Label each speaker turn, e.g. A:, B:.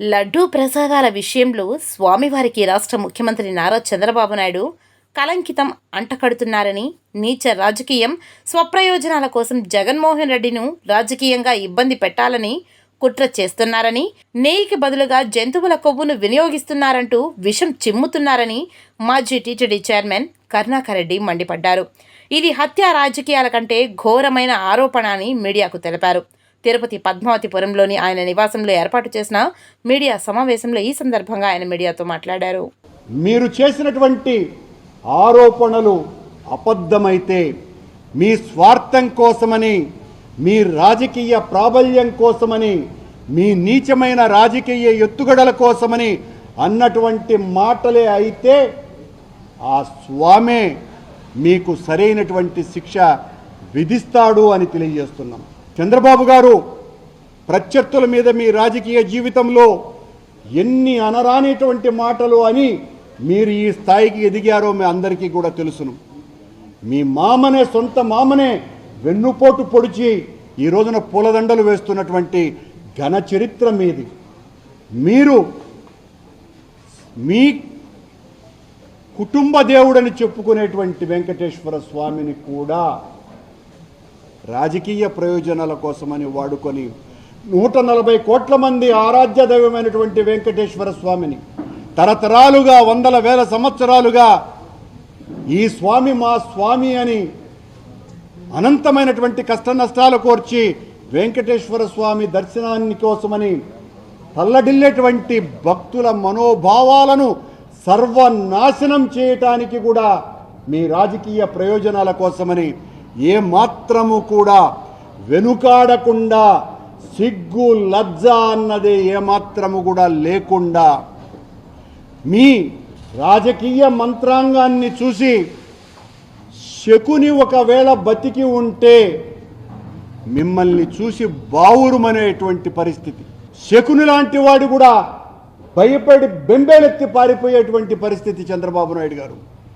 A: లడ్డూ ప్రసాదాల విషయంలో స్వామివారికి రాష్ట్ర ముఖ్యమంత్రి నారా చంద్రబాబు నాయుడు కలంకితం అంటకడుతున్నారని నీచ రాజకీయం స్వప్రయోజనాల కోసం జగన్మోహన్ రెడ్డిను రాజకీయంగా ఇబ్బంది పెట్టాలని కుట్ర చేస్తున్నారని నెయ్యికి బదులుగా జంతువుల కొవ్వును వినియోగిస్తున్నారంటూ విషం చిమ్ముతున్నారని మాజీ టీటీడీ చైర్మన్ కరుణాకరెడ్డి మండిపడ్డారు. ఇది హత్య రాజకీయాల కంటే ఘోరమైన ఆరోపణ అని మీడియాకు తెలిపారు. తిరుపతి పద్మావతిపురంలోని ఆయన నివాసంలో ఏర్పాటు చేసిన మీడియా సమావేశంలో ఈ సందర్భంగా ఆయన మీడియాతో మాట్లాడారు.
B: మీరు చేసినటువంటి ఆరోపణలు అబద్ధమైతే మీ స్వార్థం కోసమని మీ రాజకీయ ప్రాబల్యం కోసమని మీ నీచమైన రాజకీయ ఎత్తుగడల కోసమని అన్నటువంటి మాటలే అయితే ఆ స్వామే మీకు సరైనటువంటి శిక్ష విధిస్తాడు అని తెలియజేస్తున్నాం. చంద్రబాబు గారు ప్రత్యర్థుల మీద మీ రాజకీయ జీవితంలో ఎన్ని అనరానిటువంటి మాటలు అని మీరు ఈ స్థాయికి ఎదిగారో మీ అందరికీ కూడా తెలుసును. మీ మామనే సొంత మామనే వెన్నుపోటు పొడిచి ఈ రోజున పూలదండలు వేస్తున్నటువంటి ఘన చరిత్ర మీది. మీరు మీ కుటుంబ దేవుడని చెప్పుకునేటువంటి వెంకటేశ్వర స్వామిని కూడా రాజకీయ ప్రయోజనాల కోసమని వాడుకొని నూట నలభై కోట్ల మంది ఆరాధ్య దైవమైనటువంటి వెంకటేశ్వర స్వామిని తరతరాలుగా వందల వేల సంవత్సరాలుగా ఈ స్వామి మా స్వామి అని అనంతమైనటువంటి కష్ట నష్టాలు కోర్చి వెంకటేశ్వర స్వామి దర్శనాన్ని కోసమని తల్లడిల్లేటువంటి భక్తుల మనోభావాలను సర్వనాశనం చేయటానికి కూడా మీ రాజకీయ ప్రయోజనాల కోసమని ఏమాత్రము కూడా వెనుకాడకుండా సిగ్గు లజ్జ అన్నది ఏమాత్రము కూడా లేకుండా మీ రాజకీయ మంత్రాంగాన్ని చూసి శకుని ఒకవేళ బతికి ఉంటే మిమ్మల్ని చూసి బావురుమనేటువంటి పరిస్థితి. శకుని లాంటి వాడు కూడా భయపడి బెంబేలెత్తి పారిపోయేటువంటి పరిస్థితి చంద్రబాబు నాయుడు గారు.